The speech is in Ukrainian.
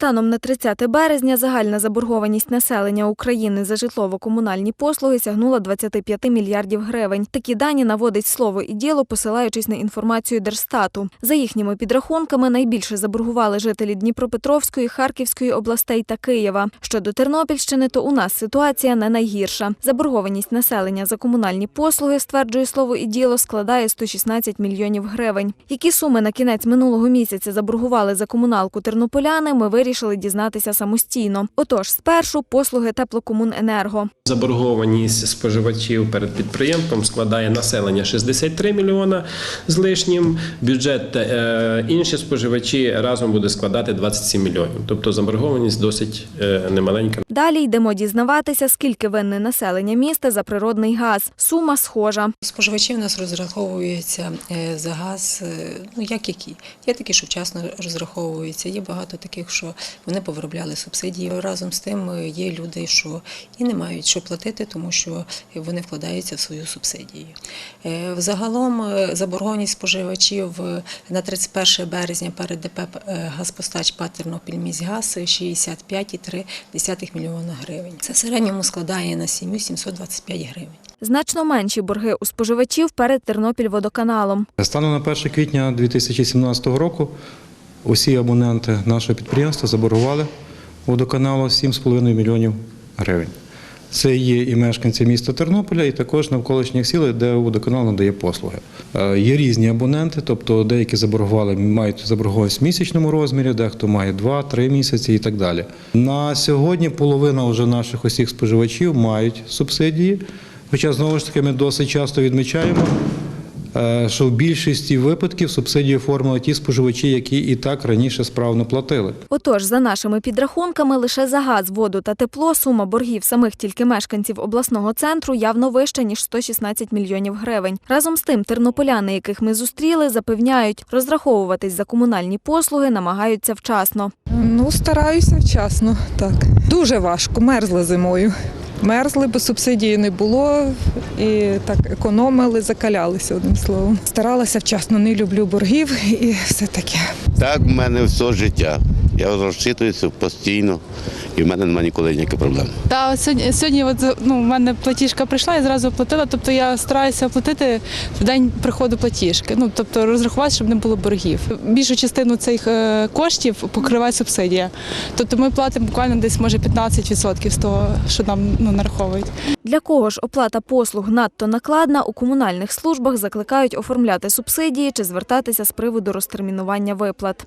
Станом на 30 березня загальна заборгованість населення України за житлово-комунальні послуги сягнула 25 мільярдів гривень. Такі дані наводить слово і діло, посилаючись на інформацію Держстату. За їхніми підрахунками, найбільше заборгували жителі Дніпропетровської, Харківської областей та Києва. Щодо Тернопільщини, то у нас ситуація не найгірша. Заборгованість населення за комунальні послуги, стверджує слово і діло, складає 116 мільйонів гривень. Які суми на кінець минулого місяця заборгували за комуналку тернополяни, ми вирішили дізнатися самостійно. Отож, спершу послуги теплокомуненерго. Заборгованість споживачів перед підприємством складає населення 63 мільйона з лишнім. Бюджет та е, інші споживачі разом буде складати 27 мільйонів. Тобто заборгованість досить е, немаленька. Далі йдемо дізнаватися, скільки винне населення міста за природний газ. Сума схожа. Споживачі в нас розраховуються е, за газ, е, ну як які. Є такі, що вчасно розраховуються, є багато таких, що вони повиробляли субсидії. Разом з тим е, є люди, що і не мають що платити, тому що вони вкладаються в свою субсидію. Взагалом е, заборгованість споживачів на 31 березня перед ДП «Газпостач» ПАТ «Тернопільміськгаз» 65,3 мільйона гривень. Це в середньому складає на сім'ю 725 гривень. Значно менші борги у споживачів перед Тернопільводоканалом. Станом на 1 квітня 2017 року усі абоненти нашого підприємства заборгували водоканалу 7,5 мільйонів гривень. Це є і мешканці міста Тернополя, і також навколишніх сіл, де водоканал надає послуги. Е, Є різні абоненти, тобто деякі заборгували, мають заборгованість в місячному розмірі, дехто має 2-3 місяці і так далі. На сьогодні половина вже наших усіх споживачів мають субсидії. Хоча знову ж таки ми досить часто відмічаємо, що в більшості випадків субсидії оформили ті споживачі, які і так раніше справно платили. Отож, за нашими підрахунками, лише за газ, воду та тепло сума боргів самих тільки мешканців обласного центру явно вища, ніж 116 мільйонів гривень. Разом з тим, тернополяни, яких ми зустріли, запевняють, розраховуватись за комунальні послуги намагаються вчасно. Ну, стараюся вчасно, так. Дуже важко, мерзли зимою. Мерзли, бо субсидії не було, і так економили, закалялися одним словом. Старалася вчасно, не люблю боргів і все таке. Так, в мене все життя. Я розчитуюся постійно, і в мене немає ніколи ніяких проблем. Та сьогодні, сьогодні от, ну, в мене платіжка прийшла, я зразу оплатила. Тобто я стараюся оплатити в день приходу платіжки. Ну тобто розрахувати, щоб не було боргів. Більшу частину цих е, коштів покриває субсидія. Тобто ми платимо буквально десь може 15% з того, що нам ну, нараховують. Для кого ж оплата послуг надто накладна, у комунальних службах закликають оформляти субсидії чи звертатися з приводу розтермінування виплат.